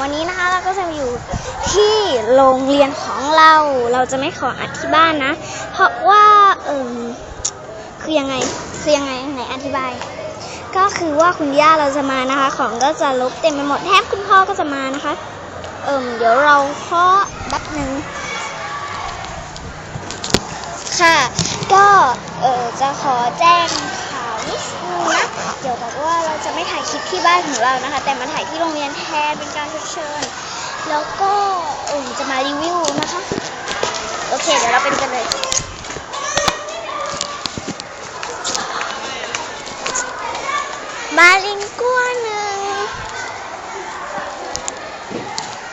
วันนี้นะคะเราก็จะอยู่ที่โรงเรียนของเรา เราจะไม่ขออัดที่บ้านนะ เพราะว่าเออคือยังไงคือยังไงไหนอธิบาย ก็คือว่าคุณย่าเราจะมานะคะ ของก็จะลบเต็มไปหมดแถมคุณพ่อก็จะมานะคะ เอิมเดี๋ยวเราเคาะแป๊บหนึ่งค่ะ ก็เออจะขอแจ้งข่าวนิดนึงนะเกี่ยวกับว่าเราจะ ไม่ถ่ายคลิปที่บ้านของเรานะคะ แต่มาถ่ายที่โรงเรียนแทนเป็นการเชยแล้วก็จะมารีวิวนะคะ โอเค เดี๋ยวเราไปดูกันเลยมาลิงกัวหนึ่ง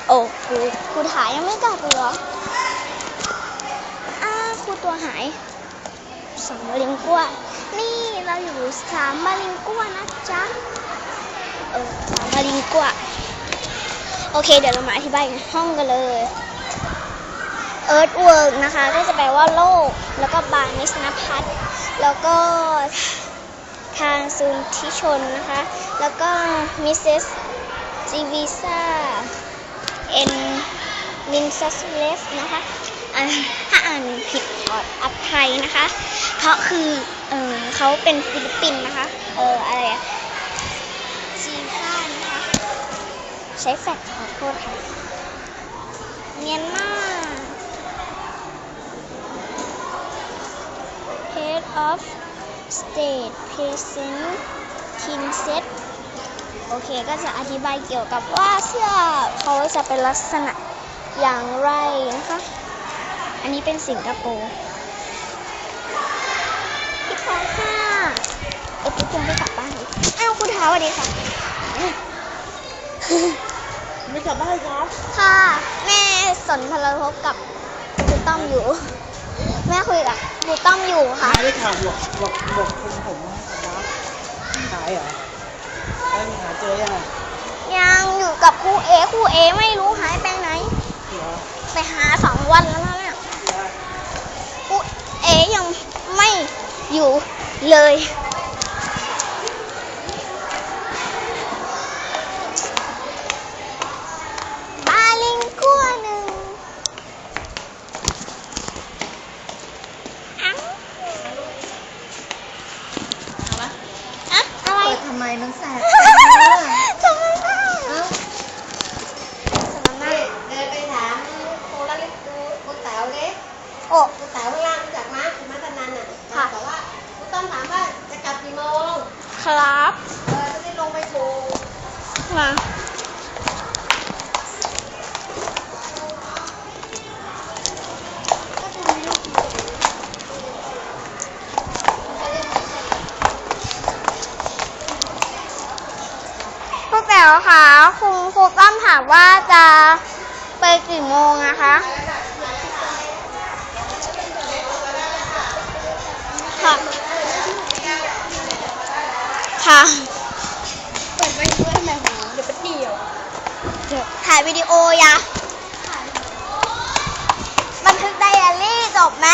โอ้คูครูถ่ายยังไม่กลับเลยเหรออ้าครูตัวหายสองมาลิงกัวนี่ เราอยู่สามมาลิงกัวนะจ๊ะเออสามมาลิงกัวโอเค เดี๋ยวเรามาอธิบายในห้องกันเลย Earthwork นะคะ ก็จะแปลว่าโลก แล้วก็บานนิสนพัฒแล้วก็ทางซูนทิชนนะคะ แล้วก็มิสเซสจีวิซาเอ็นลินซัสเลฟนะคะถ้าอ่านผิดขออภัยนะคะ เพราะคือ เออ เขาเป็นฟิลิปปินส์นะคะ เอออะไรอะจีซ่านะคะ ใช้แฟกขอโทษค่ะ เมียนมา Head of State Present k i n s e t โอเคก็จะอธิบายเกี่ยวกับว่าเสื้อเขาจะเป็นลักษณะอย่างไรนะคะ อันนี้เป็นสิงคโปร์พี่พอค่ะเออพี่คงไปกลับบ้านเลยอ้าวคุณท้า สวัสดีค่ะ ไม่กลับบ้านครับ ค่ะ แม่สนทรพบกับครูต้อมอยู่ แม่คุยกับครูต้อมอยู่ค่ะหายได้ข่าวบอกบอกบอกคุณผมว่ากลับบ้านหายเหรอแล้วหาเจอยังไงยังอยู่กับครูเอครูเอไม่รู้หายไปไหน เหรอไปหาสองวันแล้วนะเนี่ยครูเอยังไม่อยู่เลย บาลิงกัวหนึ่งอ้าว เอาไหม อะอะไร เปิดทำไมมันแสบ ทำไมน่ะ เอ้า สำนักหน้า เดินไปถามโคลาลิกูกูแต๋วดิ โอ้กูแต๋วข้างล่างรู้จักมั้ยคุณมัตนันอะค่ะบอกว่ากูต้องถามว่าจะกลับกี่โมง ครับ เออจะได้ลงไปถูกมาพวกแป๋วค่ะครูครูต้อมถามว่าจะไปกี่โมงนะคะค่ะ ค่ะ เปิดไปเพื่อแม่หูเดี๋ยวไปเดี่ยว ถ่ายวิดีโอยะบันทึกไดอารี่จบไหม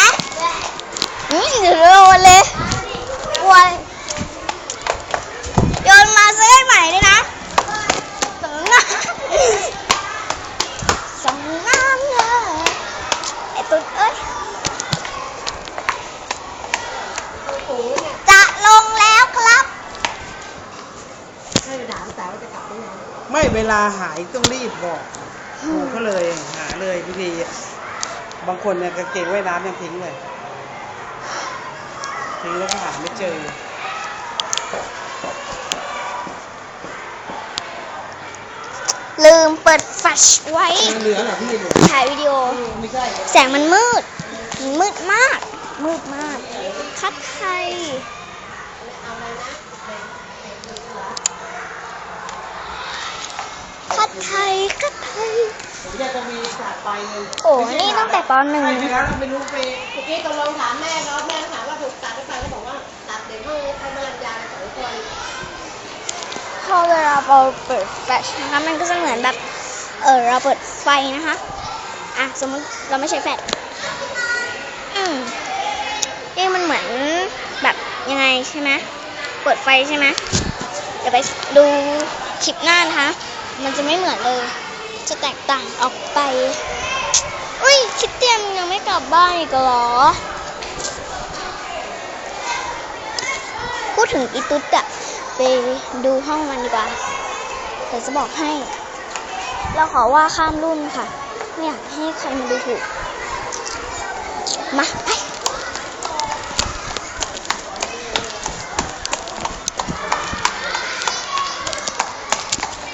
อืมเดี๋ยวเลยกลัวโยนมาซื้อให้ใหม่ด้วยนะสองน้ำสองน้ำเลยไอ้ตุ๊ดเอ้ย ไม่เวลาหายต้องรีบบอกบอกเขาเลยหาเลยพี่ดีบางคนเนี่ยกางเกงว่ายน้ำยังทิ้งเลยทิ้งแล้วก็หาไม่เจอลืมเปิดแฟลชไว้ยังเหลือเหรอพี่เหลือถ่ายวิดีโอ ไม่ใช่แสงมันมืดมันมืดมาก มืดมาก คัดไทย ดไทยคัดไทยผมอยากจะมีสาดไปเลยโอ้นี่ตั้งแต่ปหนึ่งใช่ไหมครับไม่รู้ไปเมื่อกี้ตกลงถามแม่เนาะแม่ถามว่าถูกตัดหรือเปล่าก็บอกว่าตัดเด็กห้องใครมาลัญญาสองคนพอเวลาเราเปิดแฟลชนะคะมันก็จะเหมือนแบบเออเราเปิดไฟนะคะอะสมมติเราไม่ใช้แฟลชอืมนี่มันเหมือนแบบยังไงใช่ไหมเปิดไฟใช่ไหมเดี๋ยวไปดูคลิปหน้านะคะ อนเลย จะแตกต่างออกไป อุ้ยคิดเตียนยังไม่กลับบ้านอีกเหรอ พูดถึงอีตุ๊ดอะไปดูห้องมันดีกว่าเดี๋ยวจะบอกให้ เราขอว่าข้ามรุ่นค่ะ ไม่อยากให้ใครมาดูถูก มาไป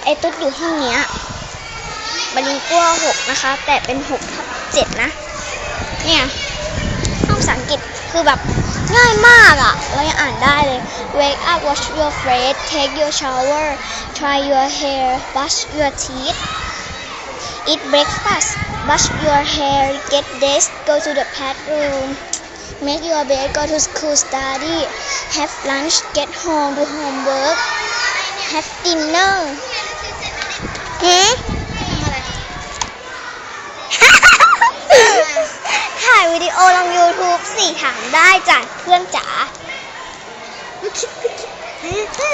ไอ้ตุ๊ดอยู่ห้องเนี้ยบาลิงกัวหกนะคะ แต่เป็นหกทับเจ็ดนะ เนี่ยห้องภาษาอังกฤษคือแบบง่ายมากอะ่ะ เรายังอ่านได้เลย wake up wash your face take your shower try your hair brush your teeth eat breakfast brush your hair get dressed go to the bathroom make your bed go to school study have lunch get home do homework have dinner หืมถ่ายวิดีโอลง YouTube สิถามได้จ้ะเพื่อนจ๋า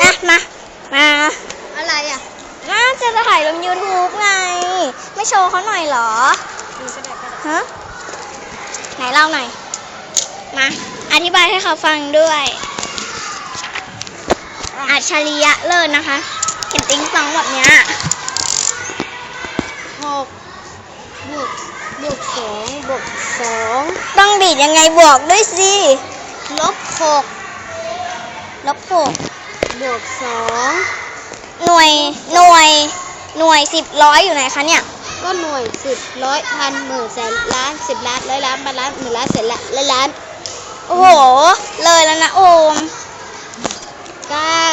อะมา มา อะไรอะน่าจะถ่ายลง YouTube ไง ไม่โชว์เขาหน่อยเหรอฮะไหนเล่าหน่อย มา อธิบายให้เขาฟังด้วยอัจฉริยะเลิศนะคะ เห็นติ้งตองแบบเนี้ย หกบวกบวกสองบวกสองต้องดีดยังไงบอกด้วยสิลบหกลบหกบวกสองหน่วยหน่วยหน่วยสิบร้อยอยู่ไหนคะเนี่ย ก็หน่วยสิบร้อยพันหมื่นแสนล้านสิบล้านร้อยล้านพันล้านหมื่นล้านแสนล้านล้านล้าน โอ้โห เลยแล้วนะโอมเก้า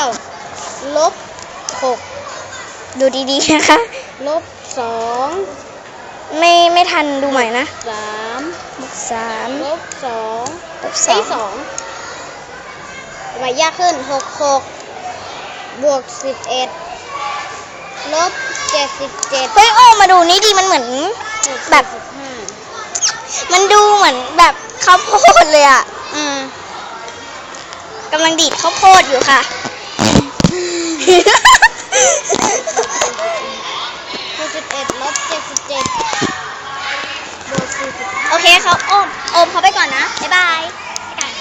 ลบหกดูดีๆนะคะ ลบ สองไม่ไม่ทันดูใหม่นะสามบวกสามลบสองบวกสไอ้องสองทำไมยากขึ้นหกหกบวกสิบเอ็ดลบเจ็ดสิบเจ็ดเฮ้ยโอมมาดูนี่ดีมันเหมือนแบบห้ามันดูเหมือนแบบข้าวโพดเลยอะ อืมกำลังดีดข้าวโพดอยู่ค่ะ เอ็ดลบเจ็ดสิบเจ็ดโอเคเขาโอมโอมเขาไปก่อนนะ บ๊ายบาย